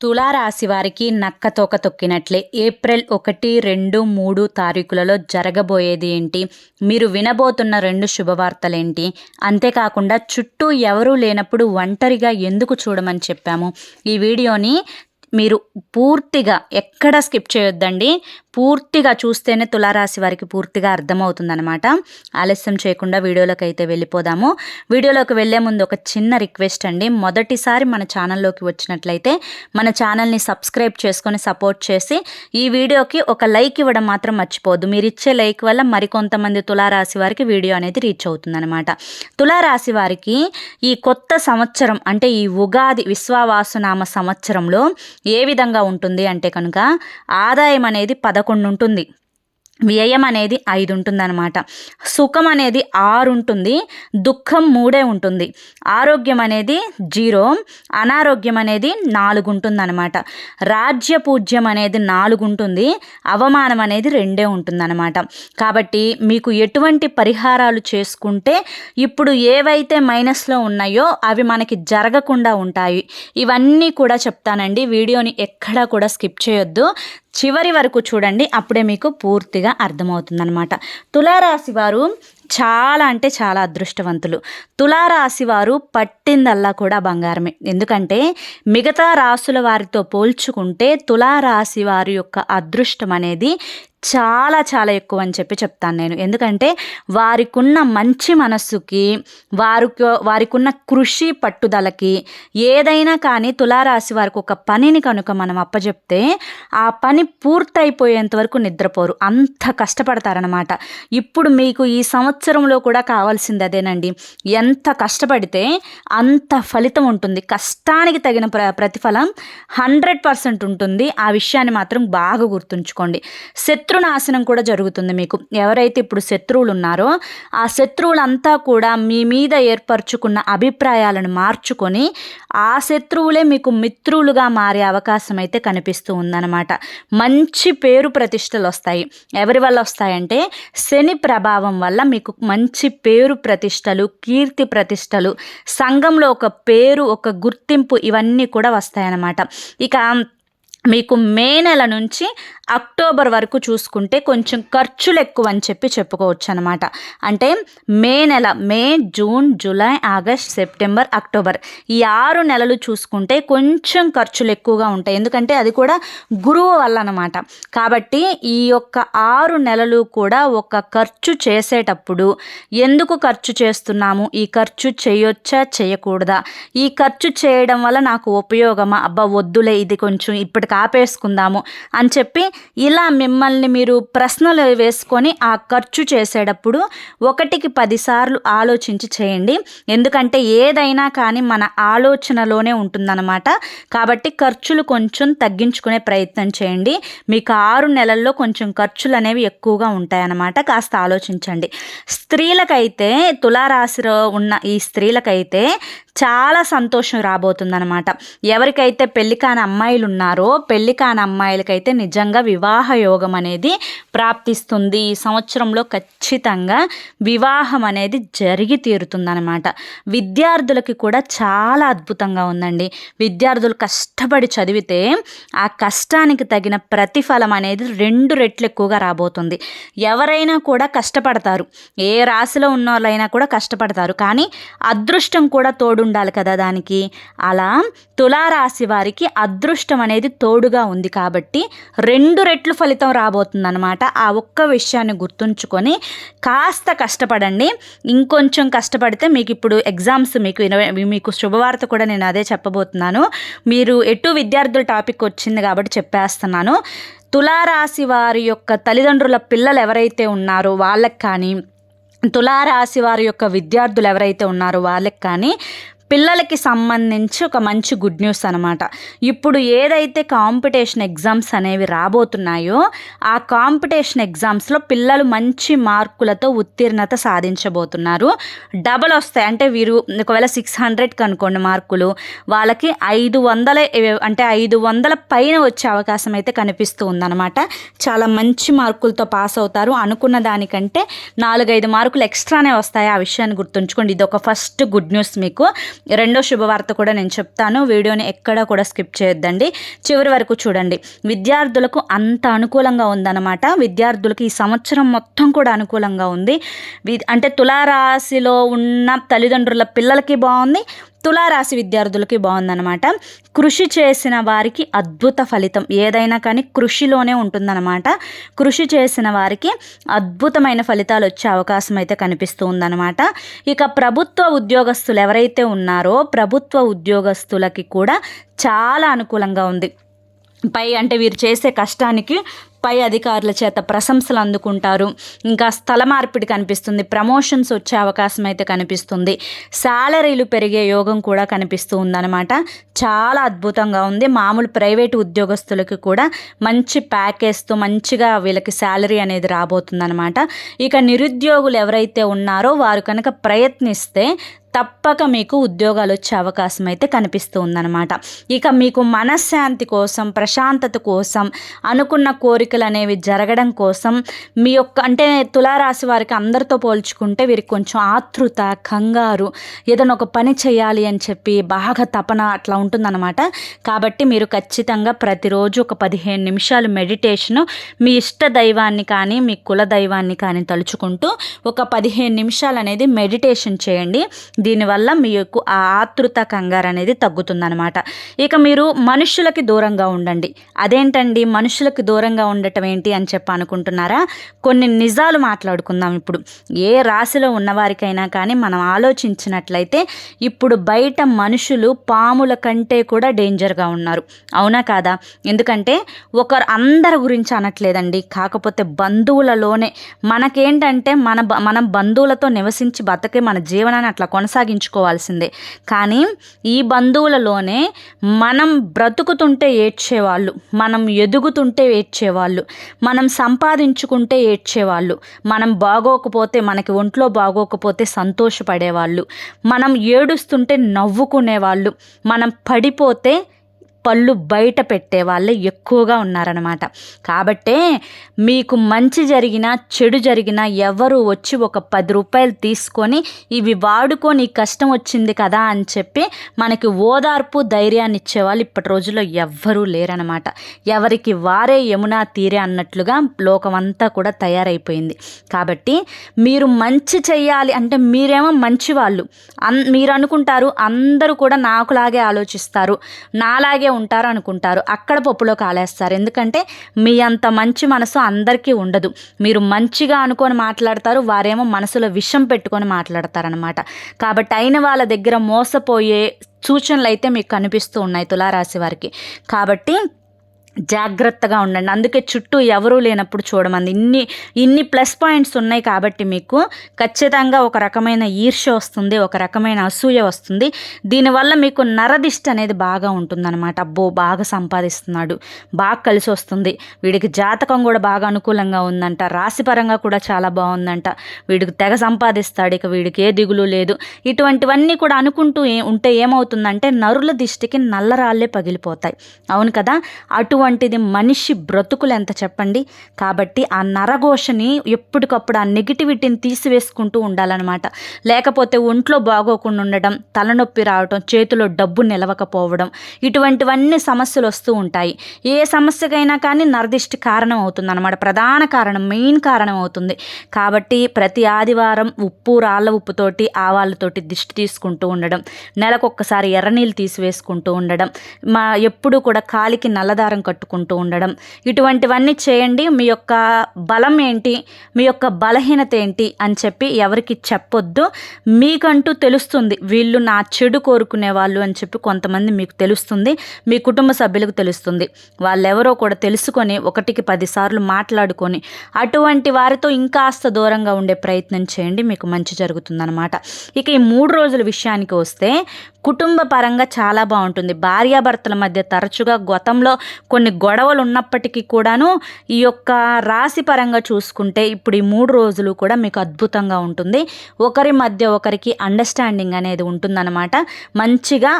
తులారాశి వారికి నక్క తోక తొక్కినట్లే. ఏప్రిల్ ఒకటి రెండు మూడు తారీఖులలో జరగబోయేది ఏంటి? మీరు వినబోతున్న రెండు శుభవార్తలేంటి? అంతేకాకుండా చుట్టూ ఎవరూ లేనప్పుడు ఒంటరిగా ఎందుకు చూడమని చెప్పాము? ఈ వీడియోని మీరు పూర్తిగా ఎక్కడ స్కిప్ చేయొద్దండి. పూర్తిగా చూస్తేనే తులారాశి వారికి పూర్తిగా అర్థమవుతుందనమాట ఆలస్యం చేయకుండా వీడియోలోకి అయితే వెళ్ళిపోదాము. వీడియోలోకి వెళ్ళే ముందు ఒక చిన్న రిక్వెస్ట్ అండి. మొదటిసారి మన ఛానల్లోకి వచ్చినట్లయితే మన ఛానల్ని సబ్స్క్రైబ్ చేసుకొని సపోర్ట్ చేసి ఈ వీడియోకి ఒక లైక్ ఇవ్వడం మాత్రం మర్చిపోద్దు మీరు ఇచ్చే లైక్ వల్ల మరికొంతమంది తులారాశి వారికి వీడియో అనేది రీచ్ అవుతుందనమాట తులారాశి వారికి ఈ కొత్త సంవత్సరం అంటే ఈ ఉగాది విశ్వావాసునామ సంవత్సరంలో ఏ విధంగా ఉంటుంది అంటే కనుక ఆదాయం అనేది పదకొండు ఉంటుంది వ్యయం అనేది ఐదు ఉంటుందన్నమాట సుఖం అనేది ఆరు ఉంటుంది దుఃఖం మూడే ఉంటుంది. ఆరోగ్యం అనేది జీరో. అనారోగ్యం అనేది నాలుగు ఉంటుందన్నమాట రాజ్య పూజ్యం అనేది నాలుగు ఉంటుంది అవమానం అనేది రెండే ఉంటుందన్నమాట. కాబట్టి మీకు ఎటువంటి పరిహారాలు చేసుకుంటే ఇప్పుడు ఏవైతే మైనస్లో ఉన్నాయో అవి మనకి జరగకుండా ఉంటాయి. ఇవన్నీ కూడా చెప్తానండి. వీడియోని ఎక్కడా కూడా స్కిప్ చేయొద్దు. చివరి వరకు చూడండి అప్పుడే మీకు పూర్తిగా అర్థమవుతుందనమాట తులారాశి వారు చాలా అంటే చాలా అదృష్టవంతులు. తులారాశి వారు పట్టిందల్లా కూడా బంగారమే. ఎందుకంటే మిగతా రాసుల వారితో పోల్చుకుంటే తులారాశి వారి యొక్క అదృష్టం అనేది చాలా చాలా ఎక్కువ అని చెప్పి చెప్తాను నేను. ఎందుకంటే వారికున్న మంచి మనస్సుకి వారికి వారికున్న కృషి పట్టుదలకి ఏదైనా కానీ తులారాశి వారికి ఒక పనిని కనుక మనం అప్పచెప్తే ఆ పని పూర్తయిపోయేంత వరకు నిద్రపోరు. అంత కష్టపడతారనమాట ఇప్పుడు మీకు ఈ సంవత్సరంలో కూడా కావాల్సింది అదేనండి. ఎంత కష్టపడితే అంత ఫలితం ఉంటుంది. కష్టానికి తగిన ప్ర ప్రతిఫలం హండ్రెడ్ పర్సెంట్ ఉంటుంది. ఆ విషయాన్ని మాత్రం బాగా గుర్తుంచుకోండి. శత్రునాశనం కూడా జరుగుతుంది మీకు. ఎవరైతే ఇప్పుడు శత్రువులు ఉన్నారో ఆ శత్రువులంతా కూడా మీ మీద ఏర్పరచుకున్న అభిప్రాయాలను మార్చుకొని ఆ శత్రువులే మీకు మిత్రులుగా మారే అవకాశం అయితే కనిపిస్తూ ఉందన్నమాట. మంచి పేరు ప్రతిష్టలు వస్తాయి ఎవరి వల్ల వస్తాయంటే శని ప్రభావం వల్ల మీకు మంచి పేరు ప్రతిష్టలు కీర్తి ప్రతిష్టలు సంఘంలో ఒక పేరు ఒక గుర్తింపు ఇవన్నీ కూడా వస్తాయన్నమాట. ఇక మీకు మే నెల నుంచి అక్టోబర్ వరకు చూసుకుంటే కొంచెం ఖర్చులు ఎక్కువ అని చెప్పి చెప్పుకోవచ్చు అనమాట అంటే మే నెల May June July August September October ఈ ఆరు నెలలు చూసుకుంటే కొంచెం ఖర్చులు ఎక్కువగా ఉంటాయి. ఎందుకంటే అది కూడా గురువు వల్ల అనమాట కాబట్టి ఈ యొక్క ఆరు నెలలు కూడా ఒక ఖర్చు చేసేటప్పుడు ఎందుకు ఖర్చు చేస్తున్నాము? ఈ ఖర్చు చేయొచ్చా చేయకూడదా? ఈ ఖర్చు చేయడం వల్ల నాకు ఉపయోగమా? అబ్బా వద్దులే ఇది కొంచెం ఇప్పటికి ఆపేసుకుందాము అని చెప్పి ఇలా మిమ్మల్ని మీరు ప్రశ్నలు వేసుకొని ఆ ఖర్చు చేసేటప్పుడు ఒకటికి పదిసార్లు ఆలోచించి చేయండి. ఎందుకంటే ఏదైనా కానీ మన ఆలోచనలోనే ఉంటుందన్నమాట. కాబట్టి ఖర్చులు కొంచెం తగ్గించుకునే ప్రయత్నం చేయండి. మీకు ఆరు నెలల్లో కొంచెం ఖర్చులు అనేవి ఎక్కువగా ఉంటాయన్నమాట. కాస్త ఆలోచించండి. స్త్రీలకైతే తులారాశిలో ఉన్న ఈ స్త్రీలకైతే చాలా సంతోషం రాబోతుందనమాట ఎవరికైతే పెళ్ళి కాని అమ్మాయిలు ఉన్నారో పెళ్ళి కాని అమ్మాయిలకైతే నిజంగా వివాహ యోగం అనేది ప్రాప్తిస్తుంది. ఈ సంవత్సరంలో ఖచ్చితంగా వివాహం అనేది జరిగి తీరుతుందనమాట విద్యార్థులకి కూడా చాలా అద్భుతంగా ఉందండి. విద్యార్థులు కష్టపడి చదివితే ఆ కష్టానికి తగిన ప్రతిఫలం అనేది రెండు రెట్లు ఎక్కువగా రాబోతుంది. ఎవరైనా కూడా కష్టపడతారు. ఏ రాశిలో ఉన్న వాళ్ళైనా కూడా కష్టపడతారు. కానీ అదృష్టం కూడా తోడు ఉండాలి కదా దానికి. అలా తులారాశి వారికి అదృష్టం అనేది తోడుగా ఉంది కాబట్టి రెండు రెట్లు ఫలితం రాబోతుందనమాట ఆ ఒక్క విషయాన్ని గుర్తుంచుకొని కాస్త కష్టపడండి. ఇంకొంచెం కష్టపడితే మీకు ఇప్పుడు ఎగ్జామ్స్ మీకు మీకు శుభవార్త కూడా నేను అదే చెప్పబోతున్నాను. మీరు ఎటు విద్యార్థుల టాపిక్ వచ్చింది కాబట్టి చెప్పేస్తున్నాను. తులారాశి వారి యొక్క తల్లిదండ్రుల పిల్లలు ఎవరైతే ఉన్నారో వాళ్ళకి కానీ తులారాశి వారి యొక్క విద్యార్థులు ఎవరైతే ఉన్నారో వాళ్ళకి కానీ పిల్లలకి సంబంధించి ఒక మంచి గుడ్ న్యూస్ అనమాట ఇప్పుడు ఏదైతే కాంపిటీషన్ ఎగ్జామ్స్ అనేవి రాబోతున్నాయో ఆ కాంపిటీషన్ ఎగ్జామ్స్లో పిల్లలు మంచి మార్కులతో ఉత్తీర్ణత సాధించబోతున్నారు. డబల్ వస్తాయి. అంటే వీరు ఒకవేళ సిక్స్ హండ్రెడ్కి అనుకోండి మార్కులు వాళ్ళకి ఐదు వందల అంటే ఐదు వందల పైన వచ్చే అవకాశం అయితే కనిపిస్తూ ఉందన్నమాట. చాలా మంచి మార్కులతో పాస్ అవుతారు. అనుకున్న దానికంటే నాలుగైదు మార్కులు ఎక్స్ట్రానే వస్తాయి. ఆ విషయాన్ని గుర్తుంచుకోండి. ఇది ఒక ఫస్ట్ గుడ్ న్యూస్ మీకు. రెండో శుభవార్త కూడా నేను చెప్తాను. వీడియోని ఎక్కడా కూడా స్కిప్ చేయొద్దండి. చివరి వరకు చూడండి. విద్యార్థులకు అంత అనుకూలంగా ఉందన్నమాట. విద్యార్థులకు ఈ సంవత్సరం మొత్తం కూడా అనుకూలంగా ఉంది. అంటే తులారాశిలో ఉన్న తల్లిదండ్రుల పిల్లలకి బాగుంది. తులారాశి విద్యార్థులకి బాగుందన్నమాట. కృషి చేసిన వారికి అద్భుత ఫలితం. ఏదైనా కానీ కృషిలోనే ఉంటుందన్నమాట. కృషి చేసిన వారికి అద్భుతమైన ఫలితాలు వచ్చే అవకాశం అయితే కనిపిస్తూ ఉందన్నమాట. ఇక ప్రభుత్వ ఉద్యోగస్తులు ఎవరైతే ఉన్నారో ప్రభుత్వ ఉద్యోగస్తులకి కూడా చాలా అనుకూలంగా ఉంది. పై అంటే వీరు చేసే కష్టానికి పై అధికారుల చేత ప్రశంసలు అందుకుంటారు. ఇంకా స్థల మార్పిడి కనిపిస్తుంది. ప్రమోషన్స్ వచ్చే అవకాశం అయితే కనిపిస్తుంది. శాలరీలు పెరిగే యోగం కూడా కనిపిస్తూ ఉందన్నమాట. చాలా అద్భుతంగా ఉంది. మామూలు ప్రైవేట్ ఉద్యోగస్తులకి కూడా మంచి ప్యాకేజ్తో మంచిగా వీళ్ళకి శాలరీ అనేది రాబోతుందన్నమాట. ఇక నిరుద్యోగులు ఎవరైతే ఉన్నారో వారు కనుక ప్రయత్నిస్తే తప్పక మీకు ఉద్యోగాలు వచ్చే అవకాశం అయితే కనిపిస్తూ ఉందన్నమాట ఇక మీకు మనశ్శాంతి కోసం ప్రశాంతత కోసం అనుకున్న కోరికలు అనేవి జరగడం కోసం మీ యొక్క అంటే తులారాశి వారికి అందరితో పోల్చుకుంటే వీరికి కొంచెం ఆతృత కంగారు ఏదైనా ఒక పని చేయాలి అని చెప్పి బాగా తపన అట్లా ఉంటుందన్నమాట. కాబట్టి మీరు ఖచ్చితంగా ప్రతిరోజు ఒక పదిహేను నిమిషాలు మెడిటేషను మీ ఇష్ట దైవాన్ని కానీ మీ కుల దైవాన్ని కానీ తలుచుకుంటూ ఒక పదిహేను నిమిషాలు అనేది మెడిటేషన్ చేయండి. దీనివల్ల మీకు ఆ ఆతృత కంగారు అనేది తగ్గుతుందనమాట ఇక మీరు మనుషులకి దూరంగా ఉండండి. అదేంటండి? మనుషులకి దూరంగా ఉండటం ఏంటి అని చెప్పి అనుకుంటున్నారా? కొన్ని నిజాలు మాట్లాడుకుందాం ఇప్పుడు. ఏ రాశిలో ఉన్నవారికైనా కానీ మనం ఆలోచించినట్లయితే ఇప్పుడు బయట మనుషులు పాముల కంటే కూడా డేంజర్గా ఉన్నారు. అవునా కాదా? ఎందుకంటే ఒకరు అందరి గురించి అనట్లేదండి. కాకపోతే బంధువులలోనే మనకేంటంటే మన మనం బంధువులతో నివసించి బతకే మన జీవనాన్ని అట్లా కొన కొనసాగించుకోవాల్సిందే. కానీ ఈ బంధువులలోనే మనం బ్రతుకుతుంటే ఏడ్చేవాళ్ళు మనం ఎదుగుతుంటే ఏడ్చేవాళ్ళు మనం సంపాదించుకుంటే ఏడ్చేవాళ్ళు మనం బాగోకపోతే మనకి ఒంట్లో బాగోకపోతే సంతోషపడేవాళ్ళు మనం ఏడుస్తుంటే నవ్వుకునేవాళ్ళు మనం పడిపోతే పళ్ళు బయట పెట్టే వాళ్ళే ఎక్కువగా ఉన్నారనమాట కాబట్టే మీకు మంచి జరిగినా చెడు జరిగినా ఎవరు వచ్చి ఒక పది రూపాయలు తీసుకొని ఇవి వాడుకొని కష్టం వచ్చింది కదా అని చెప్పి మనకి ఓదార్పు ధైర్యాన్ని ఇచ్చేవాళ్ళు ఇప్పటి రోజుల్లో ఎవ్వరూ లేరనమాట ఎవరికి వారే యమునా తీరే అన్నట్లుగా లోకమంతా కూడా తయారైపోయింది. కాబట్టి మీరు మంచి చెయ్యాలి అంటే మీరేమో మంచి వాళ్ళు అన్ మీరు అనుకుంటారు అందరూ కూడా నాకులాగే ఆలోచిస్తారు. నాలాగే ఉంటారు అనుకుంటారు అక్కడ పప్పులో కాలేస్తారు. ఎందుకంటే మీ అంత మంచి మనసు అందరికీ ఉండదు. మీరు మంచిగా అనుకొని మాట్లాడతారు వారేమో మనసులో విషం పెట్టుకొని మాట్లాడతారనమాట కాబట్టి అయిన వాళ్ళ దగ్గర మోసపోయే సూచనలు అయితే మీకు కనిపిస్తూ ఉన్నాయి తులారాశి వారికి. కాబట్టి జాగ్రత్తగా ఉండండి. అందుకే చుట్టూ ఎవరూ లేనప్పుడు చూడమంది. ఇన్ని ఇన్ని ప్లస్ పాయింట్స్ ఉన్నాయి కాబట్టి మీకు ఖచ్చితంగా ఒక రకమైన ఈర్ష వస్తుంది ఒక రకమైన అసూయ వస్తుంది. దీనివల్ల మీకు నరదిష్ట అనేది బాగా ఉంటుందన్నమాట. అబ్బో బాగా సంపాదిస్తున్నాడు బాగా కలిసి వస్తుంది. వీడికి జాతకం కూడా బాగా అనుకూలంగా ఉందంట. రాశిపరంగా కూడా చాలా బాగుందంట. వీడికి తెగ సంపాదిస్తాడు ఇక వీడికి ఏ దిగులు లేదు. ఇటువంటివన్నీ కూడా అనుకుంటూ ఉంటే ఏమవుతుందంటే నరుల దిష్టికి నల్లరాళ్ళే పగిలిపోతాయి. అవును కదా? అటువంటి వంటిది మనిషి బ్రతుకులు ఎంత చెప్పండి? కాబట్టి ఆ నరఘోషని ఎప్పటికప్పుడు ఆ నెగిటివిటీని తీసివేసుకుంటూ ఉండాలన్నమాట. లేకపోతే ఒంట్లో బాగోకుండా ఉండడం తలనొప్పి రావడం చేతిలో డబ్బు నిలవకపోవడం ఇటువంటివన్నీ సమస్యలు వస్తూ ఉంటాయి. ఏ సమస్యకైనా కానీ నరదిష్టి కారణం అవుతుంది అనమాట ప్రధాన కారణం మెయిన్ కారణం అవుతుంది కాబట్టి ప్రతి ఆదివారం ఉప్పు రాళ్ళ ఉప్పుతోటి ఆవాళ్ళతోటి దిష్టి తీసుకుంటూ ఉండడం నెలకొక్కసారి ఎర్రనీళ్ళు తీసివేసుకుంటూ ఉండడం మా ఎప్పుడు కూడా కాలికి నల్లదారం కట్టు పట్టుకుంటూ ఉండడం. ఇటువంటివన్నీ చేయండి. మీ యొక్క బలం ఏంటి? మీ యొక్క బలహీనత ఏంటి? అని చెప్పి ఎవరికి చెప్పొద్దు. మీకంటూ తెలుస్తుంది. వీళ్ళు నా చెడు కోరుకునే వాళ్ళు అని చెప్పి కొంతమంది మీకు తెలుస్తుంది. మీ కుటుంబ సభ్యులకు తెలుస్తుంది. వాళ్ళెవరో కూడా తెలుసుకొని ఒకటికి పదిసార్లు మాట్లాడుకొని అటువంటి వారితో ఇంకాస్త దూరంగా ఉండే ప్రయత్నం చేయండి. మీకు మంచి జరుగుతుందన్నమాట. ఇక ఈ మూడు రోజుల విషయానికి వస్తే కుటుంబ పరంగా చాలా బాగుంటుంది. భార్యాభర్తల మధ్య తరచుగా గతంలో కొన్ని కొన్ని గొడవలు ఉన్నప్పటికీ కూడాను ఈ యొక్క రాశి పరంగా చూసుకుంటే ఇప్పుడు ఈ మూడు రోజులు కూడా మీకు అద్భుతంగా ఉంటుంది. ఒకరి మధ్య ఒకరికి అండర్స్టాండింగ్ అనేది ఉంటుందన్నమాట. మంచిగా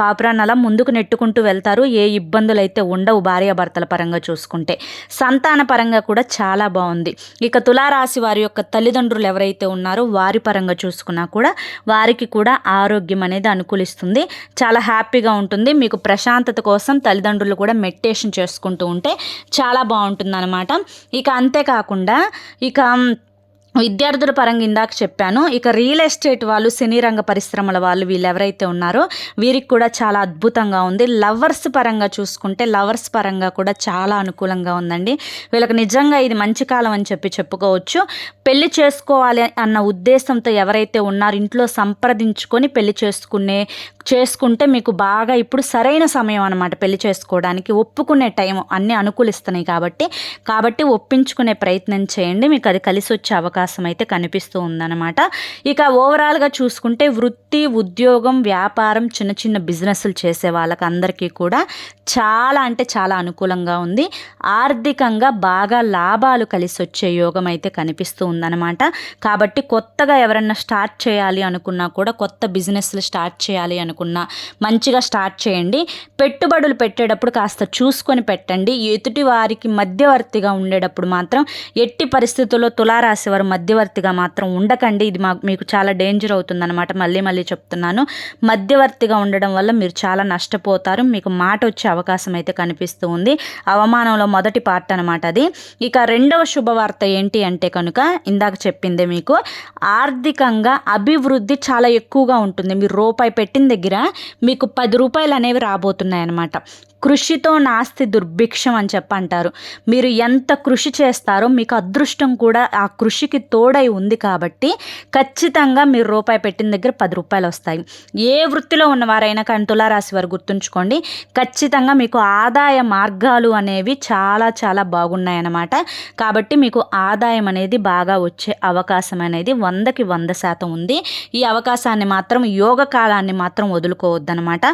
కాపురాన్ని అలా ముందుకు నెట్టుకుంటూ వెళ్తారు. ఏ ఇబ్బందులు అయితే ఉండవు భార్యాభర్తల పరంగా చూసుకుంటే. సంతాన పరంగా కూడా చాలా బాగుంది. ఇక తులారాశి వారి యొక్క తల్లిదండ్రులు ఎవరైతే ఉన్నారో వారి పరంగా చూసుకున్నా కూడా వారికి కూడా ఆరోగ్యం అనేది అనుకూలిస్తుంది. చాలా హ్యాపీగా ఉంటుంది. మీకు ప్రశాంతత కోసం తల్లిదండ్రులు కూడా మెడిటేషన్ చేసుకుంటూ ఉంటే చాలా బాగుంటుంది అనమాట ఇక అంతేకాకుండా ఇక విద్యార్థుల పరంగా ఇందాక చెప్పాను. ఇక రియల్ ఎస్టేట్ వాళ్ళు సినీ రంగ పరిశ్రమల వాళ్ళు వీళ్ళు ఎవరైతే ఉన్నారో వీరికి కూడా చాలా అద్భుతంగా ఉంది. లవర్స్ పరంగా చూసుకుంటే లవర్స్ పరంగా కూడా చాలా అనుకూలంగా ఉందండి. వీళ్ళకి నిజంగా ఇది మంచి కాలం అని చెప్పి చెప్పుకోవచ్చు. పెళ్ళి చేసుకోవాలి అన్న ఉద్దేశంతో ఎవరైతే ఉన్నారో ఇంట్లో సంప్రదించుకొని పెళ్ళి చేసుకునే చేసుకుంటే మీకు బాగా ఇప్పుడు సరైన సమయం అనమాట పెళ్ళి చేసుకోవడానికి. ఒప్పుకునే టైం అన్నీ అనుకూలిస్తున్నాయి కాబట్టి కాబట్టి ఒప్పించుకునే ప్రయత్నం చేయండి. మీకు అది కలిసి వచ్చే అవకాశం అవకాశం అయితే కనిపిస్తూ ఉందన్నమాట. ఇక ఓవరాల్గా చూసుకుంటే వృత్తి ఉద్యోగం వ్యాపారం చిన్న చిన్న బిజినెస్లు చేసే వాళ్ళకి అందరికీ కూడా చాలా అంటే చాలా అనుకూలంగా ఉంది. ఆర్థికంగా బాగా లాభాలు కలిసి వచ్చే యోగం అయితే కనిపిస్తూ ఉందన్నమాట. కాబట్టి కొత్తగా ఎవరన్నా స్టార్ట్ చేయాలి అనుకున్నా కూడా కొత్త బిజినెస్లు స్టార్ట్ చేయాలి అనుకున్నా మంచిగా స్టార్ట్ చేయండి. పెట్టుబడులు పెట్టేటప్పుడు కాస్త చూసుకొని పెట్టండి. ఎదుటి వారికి మధ్యవర్తిగా ఉండేటప్పుడు మాత్రం ఎట్టి పరిస్థితుల్లో తులారాశి వారు మధ్యవర్తిగా మాత్రం ఉండకండి. ఇది మాకు మీకు చాలా డేంజర్ అవుతుందన్నమాట. మళ్ళీ మళ్ళీ చెప్తున్నాను. మధ్యవర్తిగా ఉండడం వల్ల మీరు చాలా నష్టపోతారు. మీకు మాట వచ్చే అవకాశం అయితే కనిపిస్తూ ఉంది. అవమానంలో మొదటి పార్ట్ అనమాట అది. ఇక రెండవ శుభవార్త ఏంటి అంటే కనుక ఇందాక చెప్పిందే మీకు ఆర్థికంగా అభివృద్ధి చాలా ఎక్కువగా ఉంటుంది. మీరు రూపాయి పెట్టిన దగ్గర మీకు పది రూపాయలు అనేవి రాబోతున్నాయి అన్నమాట కృషితో నాస్తి దుర్భిక్షం అని చెప్పంటారు. మీరు ఎంత కృషి చేస్తారో మీకు అదృష్టం కూడా ఆ కృషికి తోడై ఉంది కాబట్టి ఖచ్చితంగా మీరు రూపాయి పెట్టిన దగ్గర పది రూపాయలు వస్తాయి. ఏ వృత్తిలో ఉన్నవారైనా కానీ తులారాశి వారు గుర్తుంచుకోండి. ఖచ్చితంగా మీకు ఆదాయ మార్గాలు అనేవి చాలా చాలా బాగున్నాయన్నమాట. కాబట్టి మీకు ఆదాయం అనేది బాగా వచ్చే అవకాశం అనేది వందకి వంద శాతం ఉంది. ఈ అవకాశాన్ని మాత్రం యోగ కాలాన్ని మాత్రం వదులుకోవద్దనమాట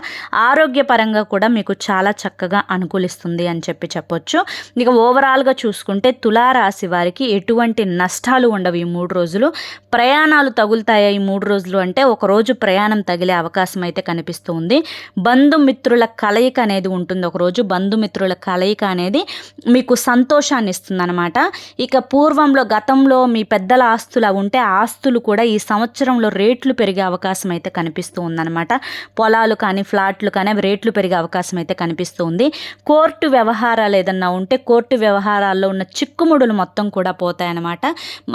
ఆరోగ్యపరంగా కూడా మీకు చాలా చక్కగా అనుకూలిస్తుంది అని చెప్పి చెప్పొచ్చు. ఇక ఓవరాల్గా చూసుకుంటే తులారాశి వారికి ఎటువంటి నష్టాలు ఉండవు ఈ మూడు రోజులు. ప్రయాణాలు తగులుతాయా ఈ మూడు రోజులు అంటే ఒక రోజు ప్రయాణం తగిలే అవకాశం అయితే కనిపిస్తుంది బంధుమిత్రుల కలయిక అనేది ఉంటుంది. ఒకరోజు బంధుమిత్రుల కలయిక అనేది మీకు సంతోషాన్ని ఇస్తుంది అనమాట ఇక పూర్వంలో గతంలో మీ పెద్దల ఆస్తులు ఉంటే ఆస్తులు కూడా ఈ సంవత్సరంలో రేట్లు పెరిగే అవకాశం అయితే కనిపిస్తూ ఉందన్నమాట. పొలాలు కానీ ఫ్లాట్లు కానీ రేట్లు పెరిగే అవకాశం అయితే కనిపిస్తుంది కనిపిస్తుంది. కోర్టు వ్యవహారాలు ఏదన్నా ఉంటే కోర్టు వ్యవహారాల్లో ఉన్న చిక్కుముడులు మొత్తం కూడా పోతాయన్నమాట.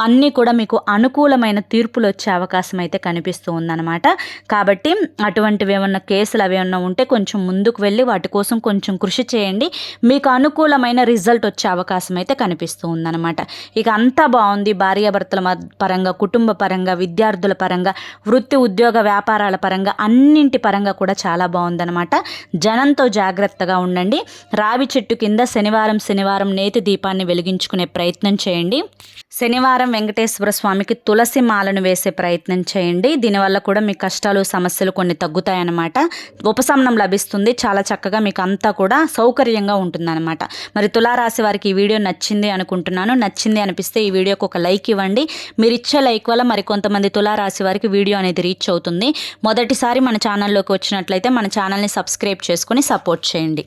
అన్నీ కూడా మీకు అనుకూలమైన తీర్పులు వచ్చే అవకాశం అయితే కనిపిస్తూ ఉందన్నమాట కాబట్టి అటువంటివి ఏమన్నా కేసులు అవి ఏమన్నా ఉంటే కొంచెం ముందుకు వెళ్ళి వాటి కోసం కొంచెం కృషి చేయండి. మీకు అనుకూలమైన రిజల్ట్ వచ్చే అవకాశం అయితే కనిపిస్తూ ఉందన్నమాట ఇక అంతా బాగుంది. భార్యాభర్తల పరంగా కుటుంబ పరంగా విద్యార్థుల పరంగా వృత్తి ఉద్యోగ వ్యాపారాల పరంగా అన్నింటి పరంగా కూడా చాలా బాగుందన్నమాట. జనంతో జాగ్రత్త జాగ్రత్తగా ఉండండి. రావి చెట్టు కింద శనివారం శనివారం నేతి దీపాన్ని వెలిగించుకునే ప్రయత్నం చేయండి. శనివారం వెంకటేశ్వర స్వామికి తులసి మాలను వేసే ప్రయత్నం చేయండి. దీనివల్ల కూడా మీ కష్టాలు సమస్యలు కొన్ని తగ్గుతాయన్నమాట. ఉపశమనం లభిస్తుంది. చాలా చక్కగా మీకు అంతా కూడా సౌకర్యంగా ఉంటుందన్నమాట. మరి తులారాశి వారికి ఈ వీడియో నచ్చింది అనుకుంటున్నాను. నచ్చింది అనిపిస్తే ఈ వీడియోకి ఒక లైక్ ఇవ్వండి. మీరు ఇచ్చే లైక్ వల్ల మరి కొంతమంది తులారాశి వారికి వీడియో అనేది రీచ్ అవుతుంది. మొదటిసారి మన ఛానల్లోకి వచ్చినట్లయితే మన ఛానల్ని సబ్స్క్రైబ్ చేసుకుని సపోర్ట్ చేయండి. అండి